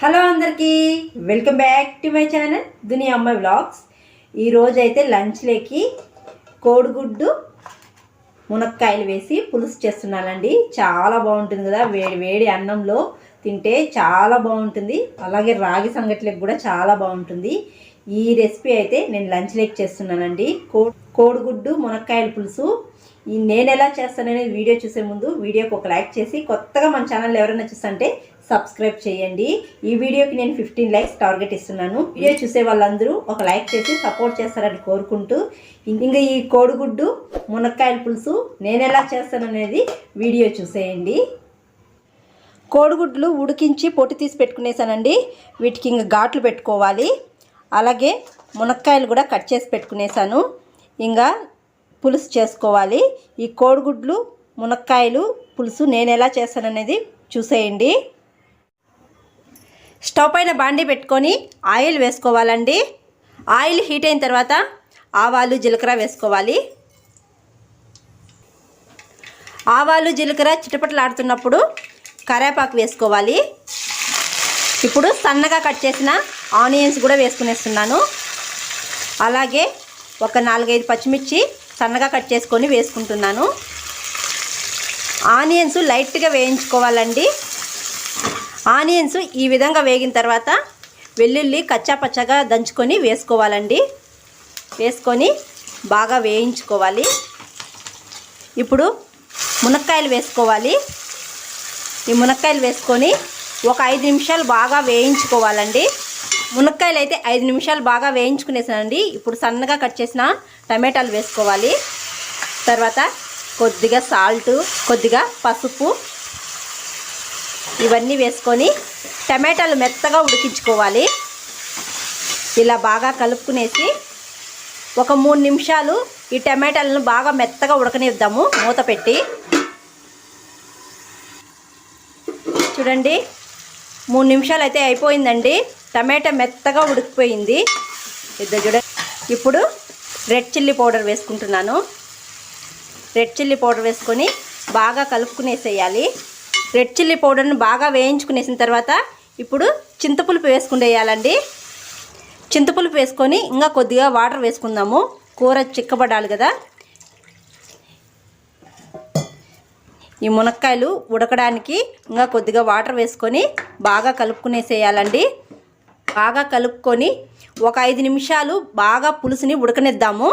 Hello అందరికీ welcome back to my channel Duniya అమ్మాయి vlogs. ఈరోజైతే అయితే లంచ్లోకి కోడిగుడ్డు మునక్కాయలు వేసి పులుసు చేస్తున్నానండి. చాలా బాగుంటుంది కదా వేడి వేడి అన్నంలో తింటే చాలా బాగుంటుంది. అలాగే రాగి సంగట్లకు కూడా చాలా బాగుంటుంది. ఈ రెసిపీ అయితే నేను లంచ్లోకి చేస్తున్నానండి. కో కోడిగుడ్డు మునక్కాయల పులుసు. ఈ నేను ఎలా చేస్తాననేది వీడియో చూసే ముందు వీడియోకి ఒక లైక్ చేసి కొత్తగా మన ఛానల్ ఎవరైనా చూస్తుంటే సబ్స్క్రైబ్ చేయండి. ఈ వీడియోకి నేను ఫిఫ్టీన్ లైక్స్ టార్గెట్ ఇస్తున్నాను. వీడియో చూసే వాళ్ళందరూ ఒక లైక్ చేసి సపోర్ట్ చేస్తారని కోరుకుంటూ ఇంకా ఈ కోడిగుడ్డు మునక్కాయల పులుసు నేను ఎలా చేస్తాననేది వీడియో చూసేయండి. కోడిగుడ్లు ఉడికించి పొట్టు తీసి పెట్టుకునేసానండి. వీటికి ఇంకా ఘాట్లు పెట్టుకోవాలి. అలాగే మునక్కాయలు కూడా కట్ చేసి పెట్టుకునేసాను. ఇంకా పులుసు చేసుకోవాలి. ఈ కోడిగుడ్లు మునక్కాయలు పులుసు నేను ఎలా చేస్తాననేది చూసేయండి. స్టవ్ పైన బాండీ పెట్టుకొని ఆయిల్ వేసుకోవాలండి. ఆయిల్ హీట్ అయిన తర్వాత ఆవాలు జీలకర్ర వేసుకోవాలి. ఆవాలు జీలకర్ర చిటపటలాడుతున్నప్పుడు కరేపాకు వేసుకోవాలి. ఇప్పుడు సన్నగా కట్ చేసిన ఆనియన్స్ కూడా వేసుకునేస్తున్నాను. అలాగే ఒక నాలుగైదు పచ్చిమిర్చి సన్నగా కట్ చేసుకొని వేసుకుంటున్నాను. ఆనియన్స్ లైట్గా వేయించుకోవాలండి. ఆనియన్స్ ఈ విధంగా వేగిన తర్వాత వెల్లుల్లి కచ్చా పచ్చగా దంచుకొని వేసుకోవాలండి. వేసుకొని బాగా వేయించుకోవాలి. ఇప్పుడు మునక్కాయలు వేసుకోవాలి. ఈ మునక్కాయలు వేసుకొని ఒక ఐదు నిమిషాలు బాగా వేయించుకోవాలండి. మునక్కాయలు అయితే ఐదు నిమిషాలు బాగా వేయించుకునేసానండి. ఇప్పుడు సన్నగా కట్ చేసిన టమాటాలు వేసుకోవాలి. తర్వాత కొద్దిగా సాల్ట్ కొద్దిగా పసుపు ఇవన్నీ వేసుకొని టమాటాలు మెత్తగా ఉడికించుకోవాలి. ఇలా బాగా కలుపుకునేసి ఒక మూడు నిమిషాలు ఈ టమాటాలను బాగా మెత్తగా ఉడకనిద్దాము. మూత పెట్టి చూడండి మూడు నిమిషాలు అయితే అయిపోయిందండి. టమాటా మెత్తగా ఉడికిపోయింది. ఇద్దరు చూడ ఇప్పుడు రెడ్ చిల్లీ పౌడర్ వేసుకుంటున్నాను. రెడ్ చిల్లీ పౌడర్ వేసుకొని బాగా కలుపుకునేసేయాలి. రెడ్ చిల్లీ పౌడర్ని బాగా వేయించుకునేసిన తర్వాత ఇప్పుడు చింతపులుపు వేసుకునేయాలండి చింతపులుపు వేసుకొని ఇంకా కొద్దిగా వాటర్ వేసుకుందాము. కూర చిక్కబడాలి కదా. ఈ మునక్కాయలు ఉడకడానికి ఇంకా కొద్దిగా వాటర్ వేసుకొని బాగా కలుపుకునేసేయాలండి. బాగా కలుపుకొని ఒక ఐదు నిమిషాలు బాగా పులుసుని ఉడకనిద్దాము.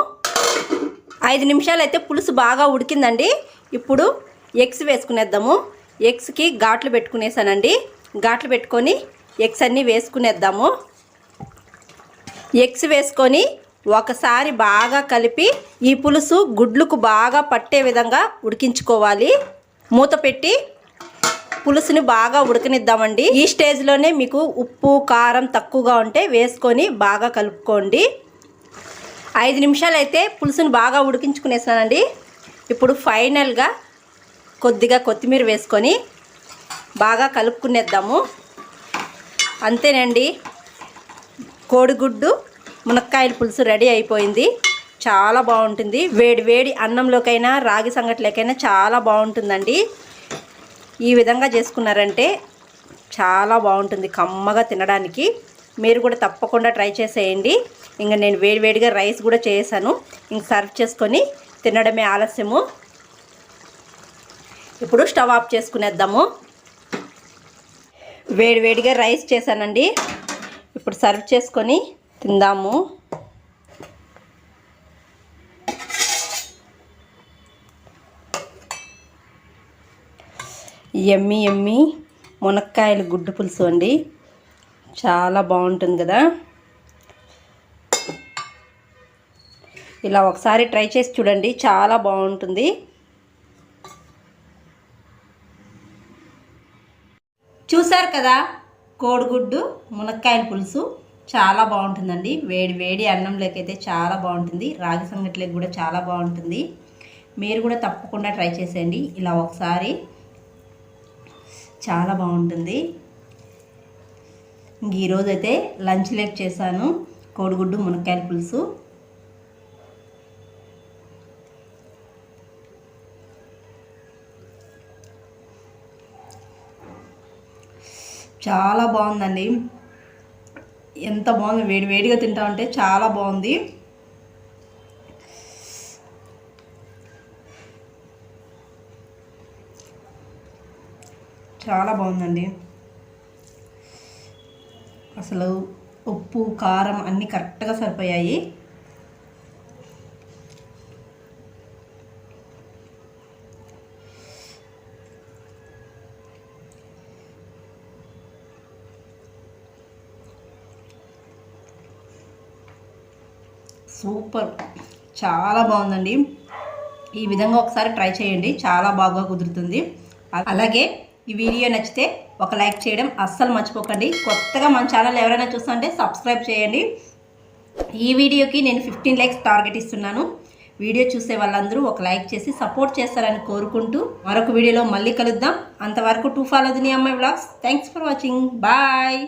ఐదు నిమిషాలు అయితే పులుసు బాగా ఉడికిందండి. ఇప్పుడు ఎగ్స్ వేసుకునేద్దాము. ఎగ్స్కి ఘాట్లు పెట్టుకునేసానండి. ఘాట్లు పెట్టుకొని ఎగ్స్ అన్నీ వేసుకునేద్దాము. ఎగ్స్ వేసుకొని ఒకసారి బాగా కలిపి ఈ పులుసు గుడ్లకు బాగా పట్టే విధంగా ఉడికించుకోవాలి. మూత పెట్టి పులుసుని బాగా ఉడకనిద్దామండి. ఈ స్టేజ్లోనే మీకు ఉప్పు కారం తక్కువగా ఉంటే వేసుకొని బాగా కలుపుకోండి. ఐదు నిమిషాలు అయితే పులుసుని బాగా ఉడికించుకునేసానండి. ఇప్పుడు ఫైనల్గా కొద్దిగా కొత్తిమీర వేసుకొని బాగా కలుపుకునేద్దాము. అంతేనండి కోడిగుడ్డు మునక్కాయల పులుసు రెడీ అయిపోయింది. చాలా బాగుంటుంది. వేడి వేడి అన్నంలోకైనా రాగి సంగట్లకైనా చాలా బాగుంటుందండి. ఈ విధంగా చేసుకున్నారంటే చాలా బాగుంటుంది కమ్మగా తినడానికి. మీరు కూడా తప్పకుండా ట్రై చేసేయండి. ఇంకా నేను వేడివేడిగా రైస్ కూడా చేశాను. ఇంక సర్వ్ చేసుకొని తినడమే ఆలస్యము. ఇప్పుడు స్టవ్ ఆఫ్ చేసుకునేద్దాము. వేడివేడిగా రైస్ చేశానండి. ఇప్పుడు సర్వ్ చేసుకొని తిందాము. ఎమ్మి ఎమ్మి మునక్కాయలు గుడ్డు పులుసు అండి. చాలా బాగుంటుంది కదా. ఇలా ఒకసారి ట్రై చేసి చూడండి. చాలా బాగుంటుంది. కదా? కోడిగుడ్డు మునక్కాయల పులుసు చాలా బాగుంటుందండి. వేడి వేడి అన్నంలోకి అయితే చాలా బాగుంటుంది. రాగి సంగట్లకి కూడా చాలా బాగుంటుంది. మీరు కూడా తప్పకుండా ట్రై చేసేయండి. ఇలా ఒకసారి చాలా బాగుంటుంది. ఇంక లంచ్ లేక్ చేశాను. కోడిగుడ్డు మునక్కాయల పులుసు చాలా బాగుందండి. ఎంత బాగుంది వేడి వేడిగా తింటా ఉంటే చాలా బాగుంది. చాలా బాగుందండి. అసలు ఉప్పు కారం అన్నీ కరెక్ట్గా సరిపోయాయి. సూపర్. చాలా బాగుందండి. ఈ విధంగా ఒకసారి ట్రై చేయండి. చాలా బాగా కుదురుతుంది. అలాగే ఈ వీడియో నచ్చితే ఒక లైక్ చేయడం అస్సలు మర్చిపోకండి. కొత్తగా మన ఛానల్ ఎవరైనా చూస్తుంటే సబ్స్క్రైబ్ చేయండి. ఈ వీడియోకి నేను ఫిఫ్టీన్ లైక్స్ టార్గెట్ ఇస్తున్నాను. వీడియో చూసే వాళ్ళందరూ ఒక లైక్ చేసి సపోర్ట్ చేస్తారని కోరుకుంటూ మరొక వీడియోలో మళ్ళీ కలుద్దాం. అంతవరకు టూ ఫాలో దిని అమ్మాయి blogs thanks for watching. Bye.